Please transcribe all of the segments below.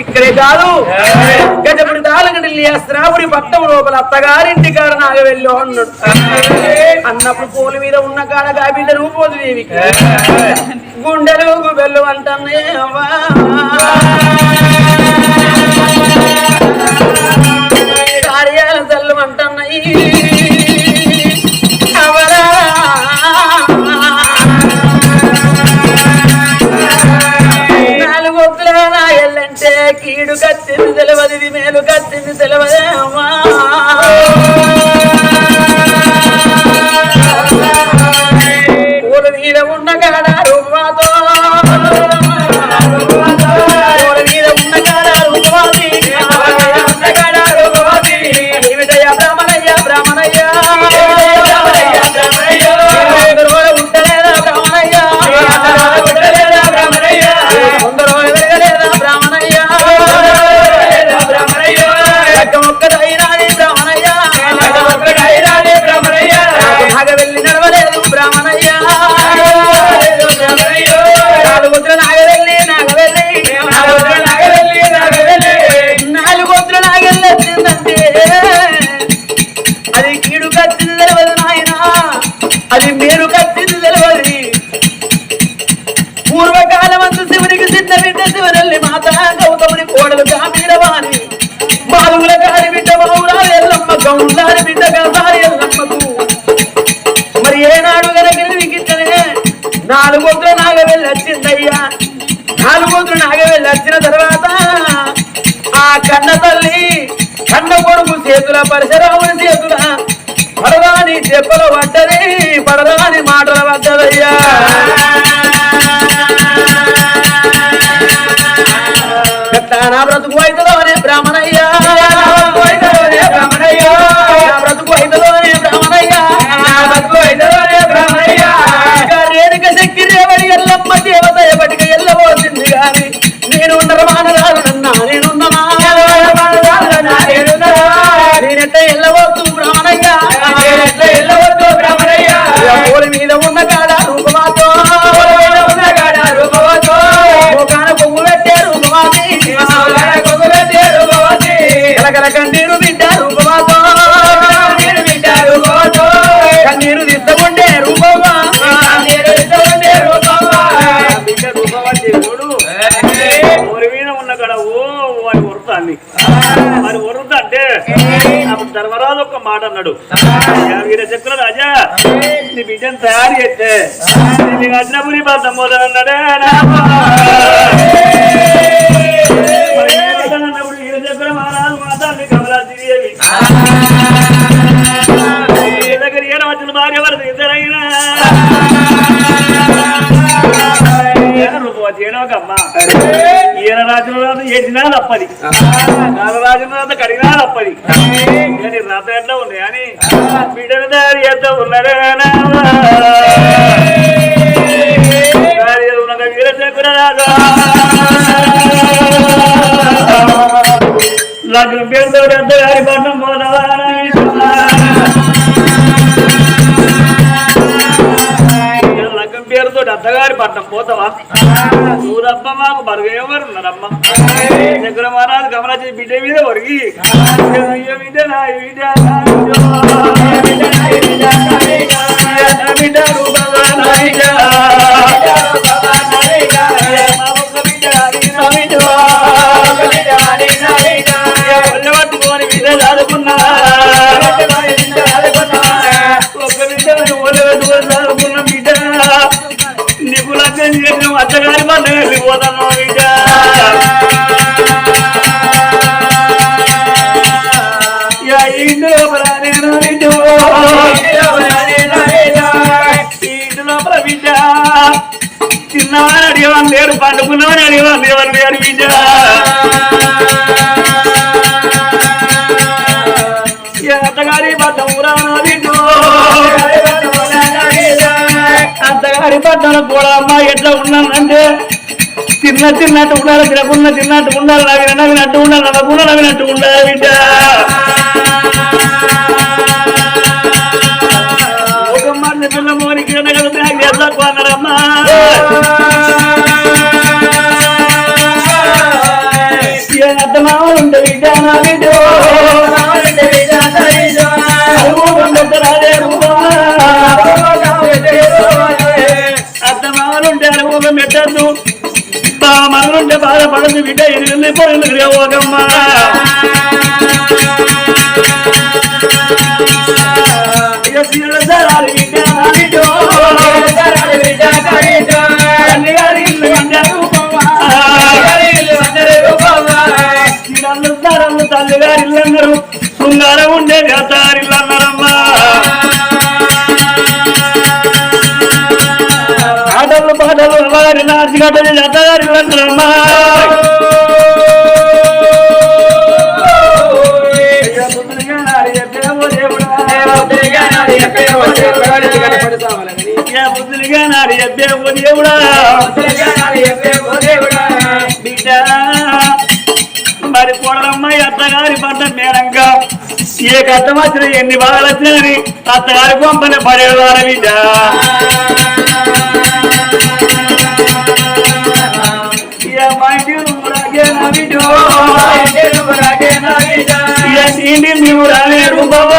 ఇక్కడే కాదు గజపుడి తాళగడి శ్రావుడి పట్టం లోపల అత్తగారింటి కాడ నాగవెల్లో అన్నాడు అన్నప్పుడు పూల మీద ఉన్న కాడ కాబిడ్డ రూపోదు దేవికి గుండెలు గుబెల్లు అంటానే అవ్వా కీడు కత్తిని తెలియదు ఇది మేలు కత్తిని తెలవదే అమ్మా. చేతుల పరశురాముని చేతుల. పడరాని చెప్పల పడ్డది పడరాని మాటల పడ్డదయ్యా కలకల కన్నీరు బిడ్డ రూపమాతో కన్నీరు తీస్తకుండే రూపమా? బిడ్డ రూపవతి చూడు ఊరి మీద ఉన్న కడ ఓ వాడి ఉరుతాన్ని మరి ఉరుతంటే అప్పుడు ధర్మరాజు ఒక మాట అన్నాడు. "యా వీర చక్ర రాజా నీ బిడ్డను తయారు చేస్తే నీకు అజ్ఞపురి బద్దం పోతానన్నాడే దగ్గర ఏ భార్య వరద ఇద్దరైనా ఈయన రాజుల రాత చేసినా తప్పది కాలరాజుల కడిగినా తప్పది కానీ రాత ఎట్లా ఉంది అని దారి ఎంత చేస్తూ ఉన్నాడే లగ్నం పేరుతో ఎంత గారి పట్టం పోదవారా తోటి అత్తగారి పట్టం పోతావా చూదప్ప మాకు బరువు ఉన్నారమ్మ దగ్గర మహారాజు గమనించి బిడ్డ మీద ఒరిగి బిడ్డ నా బిడ్డ బిడ్డ లగ్నం చేసిన అత్తగారి మన వెళ్ళిపోతాను బిడ్డ ఇంటి లోపల నేను నిన్ను ఇంటి లోపల బిడ్డ చిన్నవాని అడిగేవాళ్ళు లేరు పండుకున్నవాని అడిగేవాళ్ళు ఎవరు లేరు బిడ్డ అత్తగారి బద్దం ఊరా విశాఖపట్నంలో కూడా అమ్మ ఎట్లా ఉన్నానంటే తిన్న తిన్నట్టు ఉండాలి తినకున్న తిన్నట్టు ఉండాలి నాకు నవ్వినట్టు ఉండాలి నవ్వకుండా నవ్వినట్టు ఉండాలి బిడ్డ. ఒక మంది పిల్ల మోనికి కదా బ్యాగ్ బిడ్డ పెట్టద్దు బా మననుండే బాధపడదు బిడ్డ ఎదిరిపోయింది రేవోగమ్మా మాటలు లతగారు ఇవ్వంటారమ్మా మరి పొడలమ్మాయి అత్తగారి పడ్డ మేరంగా ఏ కష్టం ఎన్ని బాగా వచ్చినా అత్తగారి పంపనే పడేవాడ బిడ్డ. దీని నీవు రాలేడు బాబా.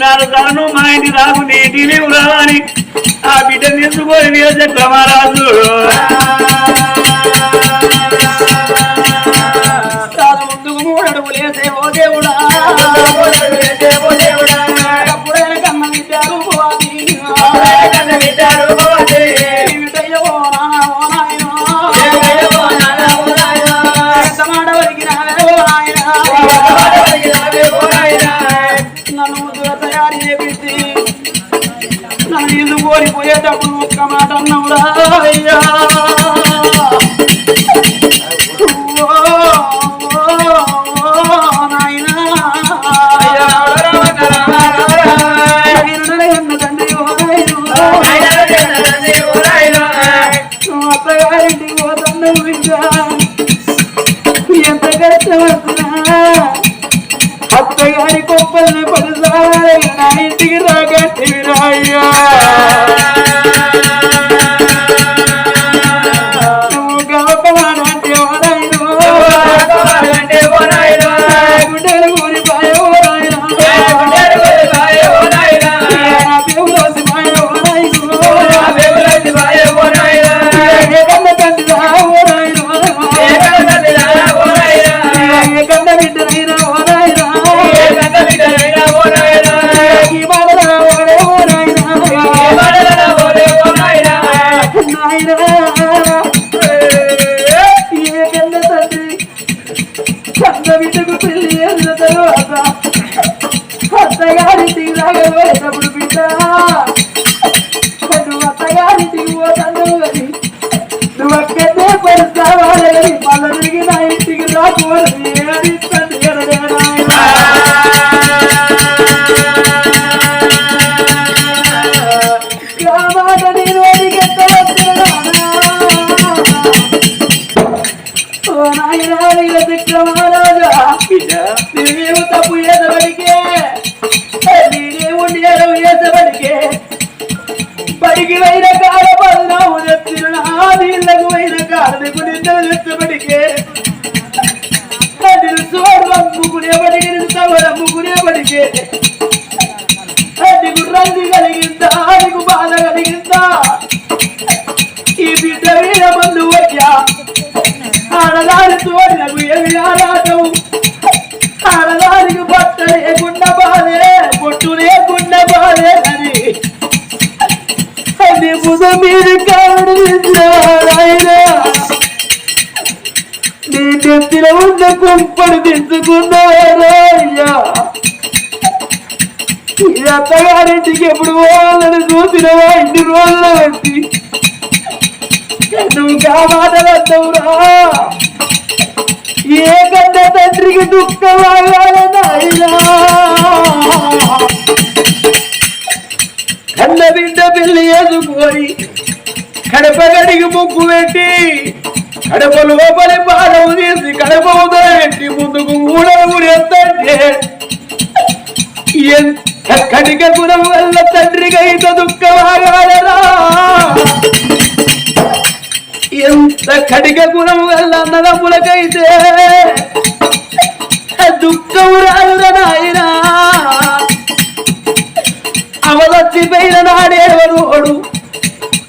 నాలుగు మా ఇంటి రాకు నీటి నీవు రావాలి ఆ బిడ్డ నిలుచుకొని నియోజక రామరాజు ఓడిపోయేటప్పుడు ఒక్క మాట అన్నవురా అయ్యా చేసిన తర్వాత కొత్త గారి తీరాగబోయేటప్పుడు బిడ్డ రాత్రి గుడికే సోడు అమ్ముకునేవాడికి సవడు అమ్ముకునేవాడికే అత్తగారింటికి ఎప్పుడు పోవాలని చూసినవా ఇన్ని రోజుల వచ్చి ఏ తండ్రికి దుఃఖం కడప గడికి ముగ్గు పెట్టి కడపలు గొప్పలి పాదము తీసి కడప ఉదయంటి ముందుకు మూడలు ఎత్తంటే ఎక్కడిక గుణం వల్ల తండ్రికి ఇంత దుఃఖమాగాలరా ఎంత కడిక గుణం వల్ల నలములకైతే దుఃఖం రాదురా నాయనా? అవదచ్చిపోయిన నాడేడవరోడు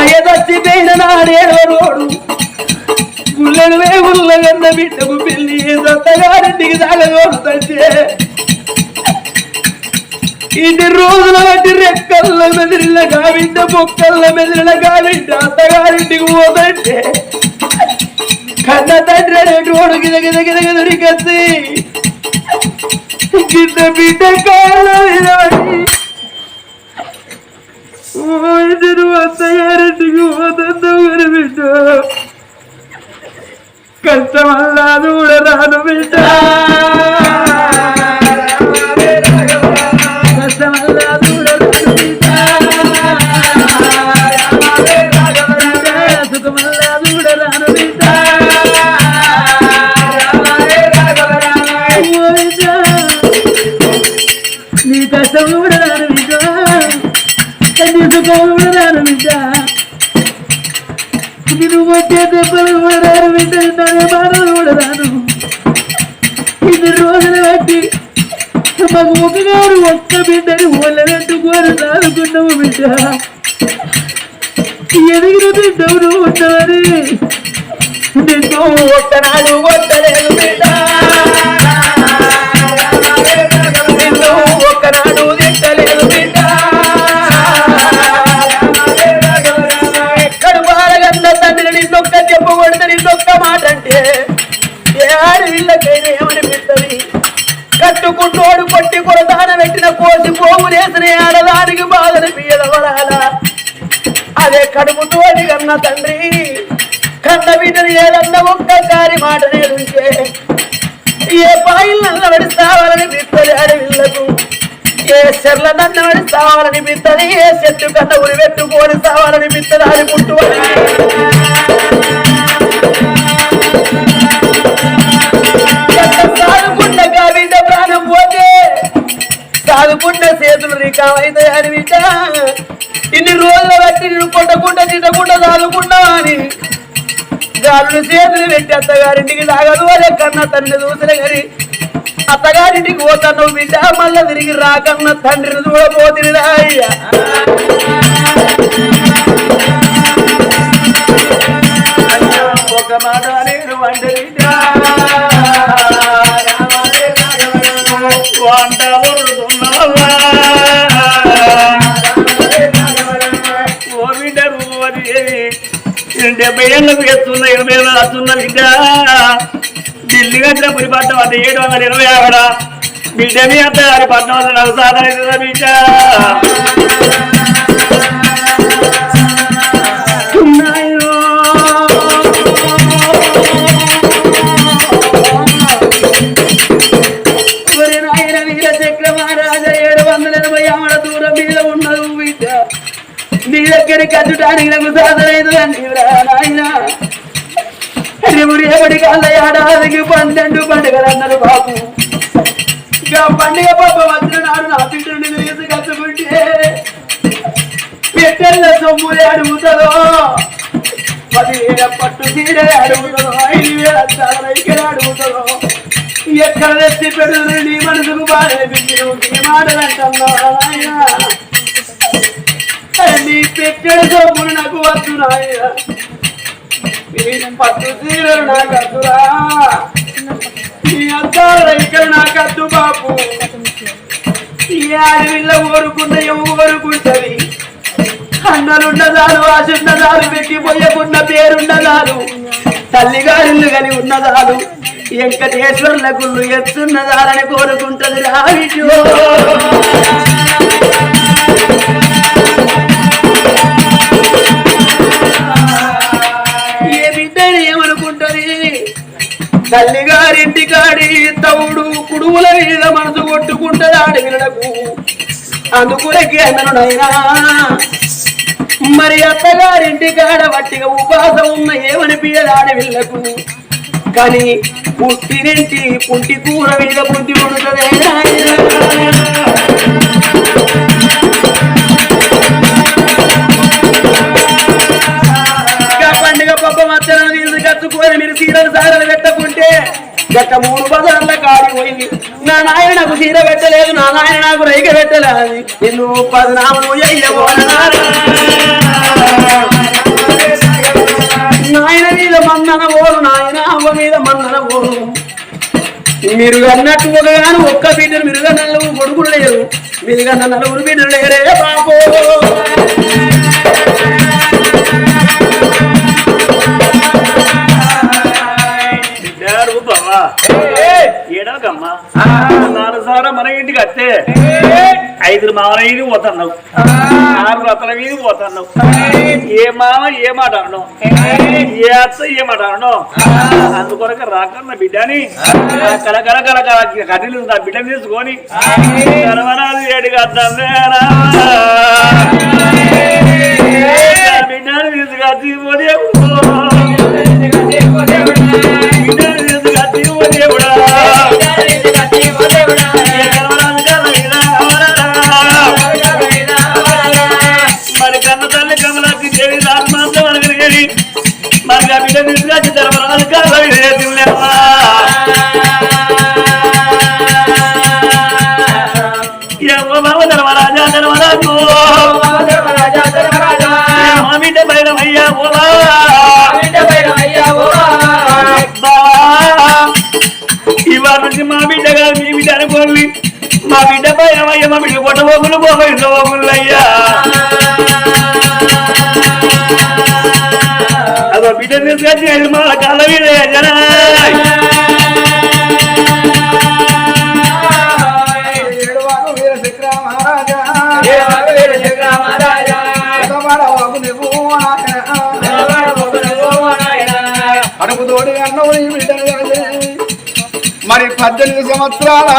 అయ్యదచ్చిపోయిన నాడేడవరోడు గుళ్ళను వేగుళ్ళ కన్న బిడ్డకు పెళ్ళి సత్తగారింటికి తాగకూడదంటే ఇన్ని రోజుల బట్టి రెక్కల్ల మెదిరిన కావింట బొక్కల్ల మెదిరిన కావింట అత్తగారింటికి పోతంటే కన్న తండ్రి అనేటోడు గిద గిద గిద గిద దొరికద్ది గిద్ద బిడ్డ నిన్ను వచ్చే దెబ్బలు పడారు వింటే బాధలు కూడా రాను ఇన్ని రోజులు బట్టి మాకు ఒకగారు ఒక్క బిడ్డని ఒళ్ళనట్టుకోని దాడుకున్నావు బిడ్డ ఎదిగిన బిడ్డవు నువ్వు ఉన్నవని నిన్ను ఒక్కనాడు ఒక్కలేదు బిడ్డ. ఏ ఏమనిపిస్తుంది? కట్టుకుంటోడు కొట్టి కొరదాన పెట్టిన కోసి పోగులేసిన ఆడదానికి బాధలు పీయడవరాల అదే కడుపుతోటి కన్న తండ్రి కన్న బిడ్డని ఏదన్న ఒక్కసారి మాట నేడుంటే ఏ పాయిల్ నల్ల పడిస్తావాలని పిత్తది అడవిళ్ళకు ఏ చెర్ల నన్న పడిస్తావాలని పిత్తది? ఏ చెట్టు కన్న ఉరి పెట్టుకొని సావాలని పిత్తది? అది పుట్టువని సాగుకుండ చేతులు రికామైతే అని బిడ్డ ఇన్ని రోజుల బట్టి నేను కొట్టకుండా తిట్టకుండా సాగుకుండా అని. గాలు చేతులు పెట్టి అత్తగారింటికి తాగదు అదే కన్న తండ్రి చూసిన గారి అత్తగారింటికి పోతాను బిడ్డ మళ్ళా తిరిగి రాకన్న తండ్రిని చూడబోతుందా అయ్యా. ఒక మాట నేను వంట వంట డెబ్బై ఏళ్ళకు ఎత్తున్న ఎనభై ఏళ్ళు అత్తున్న బిడ్డ ఢిల్లీ కట్టిన పురి పట్టణం అంటే ఏడు వందల ఇరవై ఆవిడ బిడ్డ మీ అంత గారి పట్టణం వల్ల నాకు సాధన అవుతుందా బిడ్డ ఎక్కడి దగ్గరికి నాకు సాధలేదు నాయన రేపు కాళ్ళ ఏడాదికి పన్నెండు పండుగలు అన్నారు బాబు. ఇక పండుగ పాప వచ్చిన నాడు నా పిల్లలు వేసి కట్టుకుంటే పెట్టెళ్ళ సొమ్ములే అడుగుతుందో పదివేల పట్టు తీరే అడుగుతుందో ఐదు వేల ఇక్కడ అడుగుతుందో ఎక్కడ తెచ్చి పెడుతుంది నీ మనసుకు బాగా నీ మాటలు అంటున్నా నీ పెట్టెడు నాకు వద్దు పట్టు నాకు వద్దురా. నీ అద్దాల ఇక్కడ నాకు అద్దు బాపు ఈ అడవిలో ఊరుకున్న ఏమో ఊరుకుంటది అన్నలున్నదాలు ఆశున్నదాలు పెట్టిపోయకున్న పేరున్నదాలు తల్లిగారిల్లు గని ఉన్నదాలు వెంకటేశ్వర్ల గుళ్ళు ఎత్తున్నదాలని కోరుకుంటది రావిజో తల్లిగారింటి కాడి తవుడు కుడుముల మీద మనసు కొట్టుకుంటది ఆడవిలకు అందుకులకి అన్నను నైనా మరి అత్తగారింటి కాడ వట్టిగా ఉపాసం ఉన్న ఏమనిపించదు ఆడవిళ్ళకు కానీ పుట్టినింటి పుంటి కూర మీద పుంటి కొడుతుంది గట్ట మూడు బజార్ల కాడిపోయింది నా నాయన నాకు సీర పెట్టలేదు నా నాయన నాకు రైక పెట్టలేదు. నిన్ను పదనాము అయ్యవో నాయన మీద మందన ఓరు నాయన అవ్వ మీద మందన ఓరు. మీరు అన్నట్టు ఒకగాను ఒక్క బిడ్డలు మీరు నలుగురు కొడుకులు లేరు. మీరు కన్నా నలుగురు బిడ్డలు లేరే బాబో. ఏడవకమ్మా? నాలుగు సారా మన ఇంటికి వస్తే ఐదు మామల వీధి పోతున్నావు. ఆరు రతల వీధి పోతున్నావు. ఏ మామ ఏ మాట అనడం ఏ అత్త ఏ మాట అనడం అందుకొరకు రాకన్న బిడ్డని కల కల కల కల కన్నీళ్ళు నా బిడ్డని తీసుకొని కలవరాలు ఏడుగా బిడ్డని తీసుకొచ్చి బిడ్డని ఇవాళ నుంచి మా బిడ్డ గారు అనుకోండి మా బిడ్డ పైన మా బిడ్డ కొట్టబోగులు పోగొట్టు పోగులు అయ్యా. అదో బిడ్డ తీసుకొచ్చి మా కళ్ళ మీద జన ఏడువాను వీర మరి పద్దెనిమిది సంవత్సరాల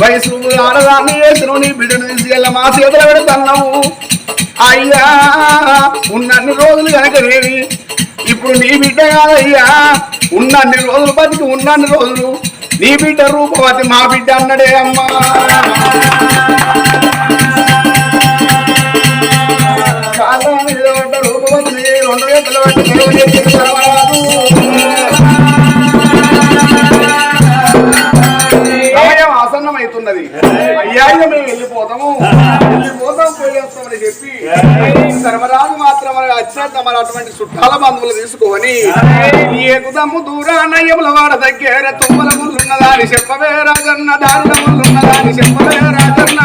వయసు ఆడదాన్ని వేసిన నీ బిడ్డను తీసుకెళ్ళ మా చేతులు పెడుతున్నావు అయ్యా ఉన్నన్ని రోజులు కనుక లేవి ఇప్పుడు నీ బిడ్డ కాదయ్యా. ఉన్నన్ని రోజులు బతికి ఉన్నన్ని రోజులు నీ బిడ్డ రూపవతి మా బిడ్డ అన్నడే అమ్మా. రూపవతి రెండు వేతలు ఆసన్నమైతున్నది అయ్యా ఇక మేము వెళ్ళిపోతాము. వెళ్ళిపోతాం పోయేస్తామని చెప్పి సర్వరాజు మాత్రం వచ్చినంత మరి అటువంటి చుట్టాల బంధువులు తీసుకొని ఏకుదమ్ము దూరానయ్యముల వాడ దగ్గర తుమ్మల చెప్పవే రాజన్న దారుణ ముళ్ళున్నదాని చెప్పవే రాజన్న.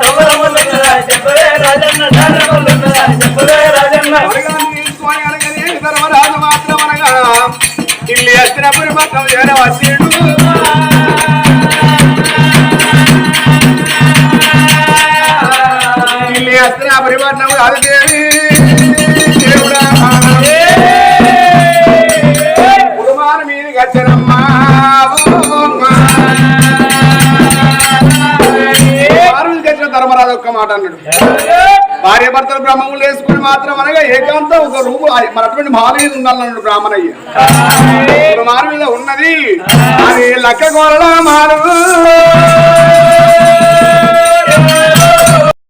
తొవ్వరములు ఉన్నదా అని చెప్పవే రాజన్న తాటములు ఉన్నదా అని చెప్పవే రాజన్న అడగాని తీసుకొని అడగని ధర్మరాజు మాత్రం అనగా ఇల్లు పక్కన చేర వచ్చిండు ఇల్లు ఎత్తిన పరిపట్నం కాదు దేవి దేవుడా మాట అన్నాడు. భార్య భర్తలు బ్రహ్మములు వేసుకుని మాత్రం అనగా ఏకాంతం ఒక రూపు మరి అటువంటి మాల ఉండాలన్నాడు బ్రాహ్మణయ్య. ఇప్పుడు ఉన్నది అది లక్క గోరల మారు